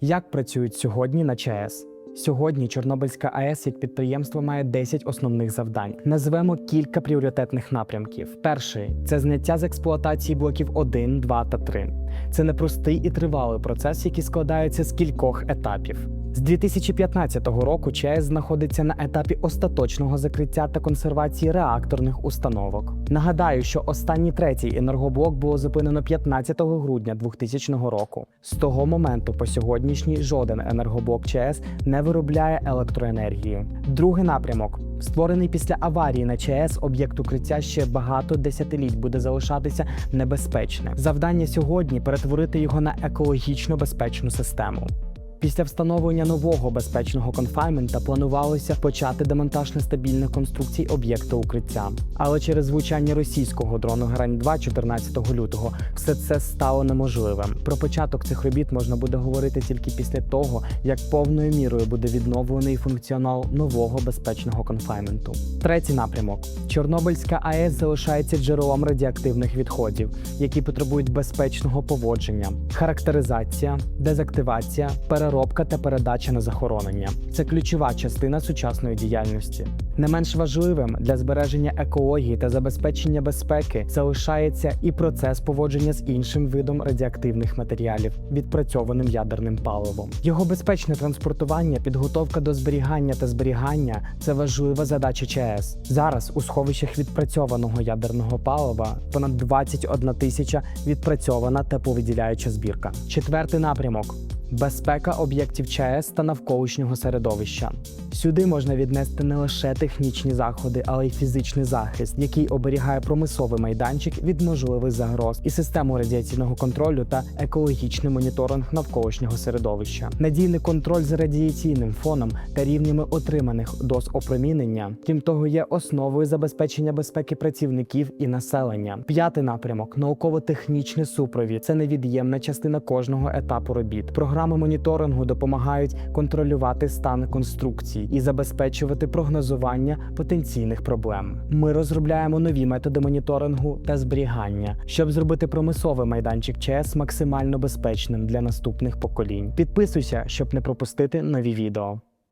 Як працюють сьогодні на ЧАЕС? Сьогодні Чорнобильська АЕС як підприємство має 10 основних завдань. Назвемо кілька пріоритетних напрямків. Перший це зняття з експлуатації блоків 1, 2 та 3. Це непростий і тривалий процес, який складається з кількох етапів. З 2015 року ЧАЕС знаходиться на етапі остаточного закриття та консервації реакторних установок. Нагадаю, що останній третій енергоблок було зупинено 15 грудня 2000 року. З того моменту по сьогоднішній жоден енергоблок ЧАЕС не виробляє електроенергію. Другий напрямок. Створений після аварії на ЧАЕС, об'єкт укриття ще багато десятиліть буде залишатися небезпечним. Завдання сьогодні перетворити його на екологічно безпечну систему. Після встановлення нового безпечного конфаймента планувалося почати демонтаж нестабільних конструкцій об'єкта укриття. Але через влучання російського дрону Грань 2 14 лютого все це стало неможливим. Про початок цих робіт можна буде говорити тільки після того, як повною мірою буде відновлений функціонал нового безпечного конфайменту. Третій напрямок: Чорнобильська АЕС залишається джерелом радіоактивних відходів, які потребують безпечного поводження, характеризація, дезактивація, переробка та передача на захоронення. Це ключова частина сучасної діяльності. Не менш важливим для збереження екології та забезпечення безпеки залишається і процес поводження з іншим видом радіоактивних матеріалів, відпрацьованим ядерним паливом. Його безпечне транспортування, підготовка до зберігання та зберігання це важлива задача ЧАЕС. Зараз у сховищах відпрацьованого ядерного палива понад 21 тисяча відпрацьована тепловиділяюча збірка. Четвертий напрямок. Безпека об'єктів ЧАЕС та навколишнього середовища. Сюди можна віднести не лише технічні заходи, але й фізичний захист, який оберігає промисловий майданчик від можливих загроз, і систему радіаційного контролю та екологічний моніторинг навколишнього середовища. Надійний контроль з радіаційним фоном та рівнями отриманих доз опромінення, крім того, є основою забезпечення безпеки працівників і населення. П'ятий напрямок науково-технічний супровід. Це невід'ємна частина кожного етапу робіт. Програми моніторингу допомагають контролювати стан конструкцій і забезпечувати прогнозування потенційних проблем. Ми розробляємо нові методи моніторингу та зберігання, щоб зробити промисловий майданчик ЧС максимально безпечним для наступних поколінь. Підписуйся, щоб не пропустити нові відео.